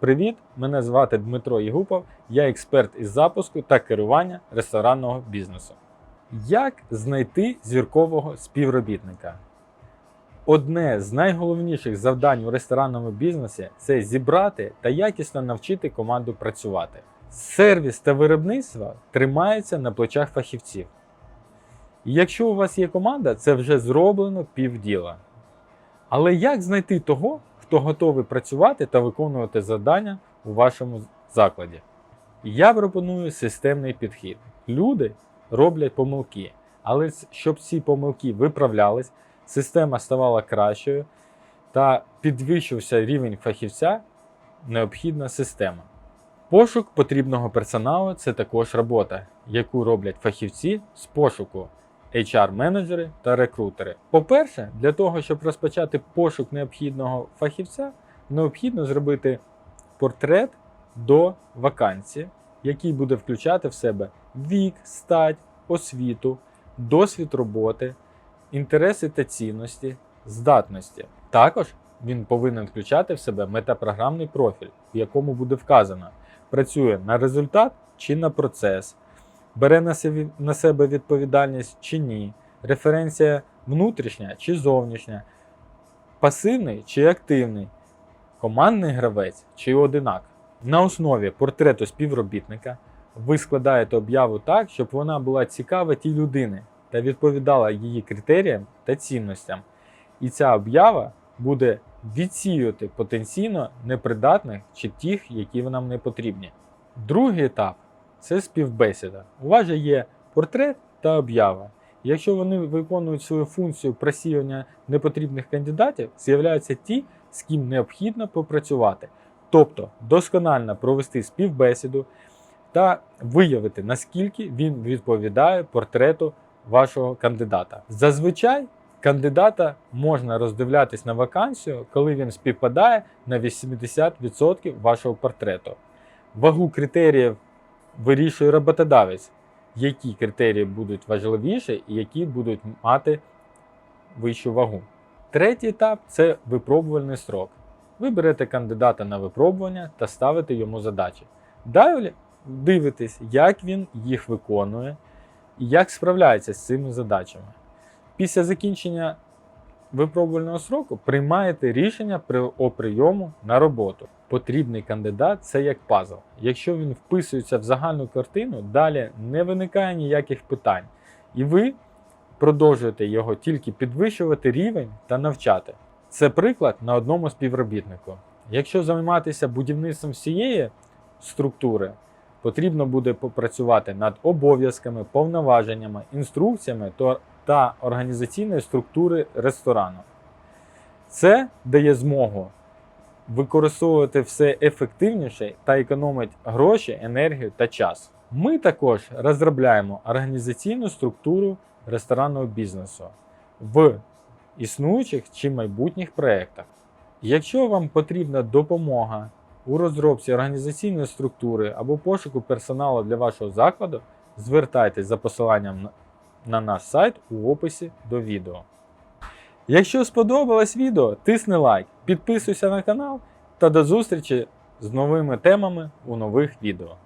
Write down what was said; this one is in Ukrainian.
Привіт! Мене звати Дмитро Єгупов, я експерт із запуску та керування ресторанного бізнесу. Як знайти зіркового співробітника? Одне з найголовніших завдань у ресторанному бізнесі це зібрати та якісно навчити команду працювати. Сервіс та виробництво тримаються на плечах фахівців. І якщо у вас є команда, це вже зроблено півділа. Але як знайти того, хто готовий працювати та виконувати завдання у вашому закладі? Я пропоную системний підхід. Люди роблять помилки, але щоб ці помилки виправлялись, система ставала кращою та підвищився рівень фахівця, необхідна система. Пошук потрібного персоналу це також робота, яку роблять фахівці з пошуку, HR-менеджери та рекрутери. По-перше, для того, щоб розпочати пошук необхідного фахівця, необхідно зробити портрет до вакансії, який буде включати в себе вік, стать, освіту, досвід роботи, інтереси та цінності, здатності. Також він повинен включати в себе метапрограмний профіль, в якому буде вказано, працює на результат чи на процес, бере на себе- відповідальність чи ні, референція внутрішня чи зовнішня, пасивний чи активний, командний гравець чи одинак. На основі портрету співробітника ви складаєте об'яву так, щоб вона була цікава тій людини та відповідала її критеріям та цінностям. І ця об'ява буде відсіювати потенційно непридатних чи тих, які нам не потрібні. Другий етап це співбесіда. У вас же є портрет та об'ява. Якщо вони виконують свою функцію просіювання непотрібних кандидатів, з'являються ті, з ким необхідно попрацювати. Тобто досконально провести співбесіду та виявити, наскільки він відповідає портрету вашого кандидата. Зазвичай кандидата можна роздивлятись на вакансію, коли він співпадає на 80% вашого портрету. Вагу критеріїв вирішує роботодавець, які критерії будуть важливіші і які будуть мати вищу вагу. Третій етап це випробувальний строк. Ви берете кандидата на випробування та ставите йому задачі. Далі дивитесь, як він їх виконує і як справляється з цими задачами. Після закінчення випробувального сроку приймаєте рішення о прийому на роботу. Потрібний кандидат це як пазл. Якщо він вписується в загальну картину, далі не виникає ніяких питань, і ви продовжуєте його тільки підвищувати рівень та навчати. Це приклад на одному співробітнику. Якщо займатися будівництвом всієї структури, потрібно буде попрацювати над обов'язками, повноваженнями, інструкціями то- та організаційної структури ресторану. Це дає змогу використовувати все ефективніше та економить гроші, енергію та час. Ми також розробляємо організаційну структуру ресторанного бізнесу в існуючих чи майбутніх проєктах. Якщо вам потрібна допомога у розробці організаційної структури або пошуку персоналу для вашого закладу, звертайтесь за посиланням на наш сайт у описі до відео. Якщо сподобалось відео, тисни лайк, підписуйся на канал та до зустрічі з новими темами у нових відео.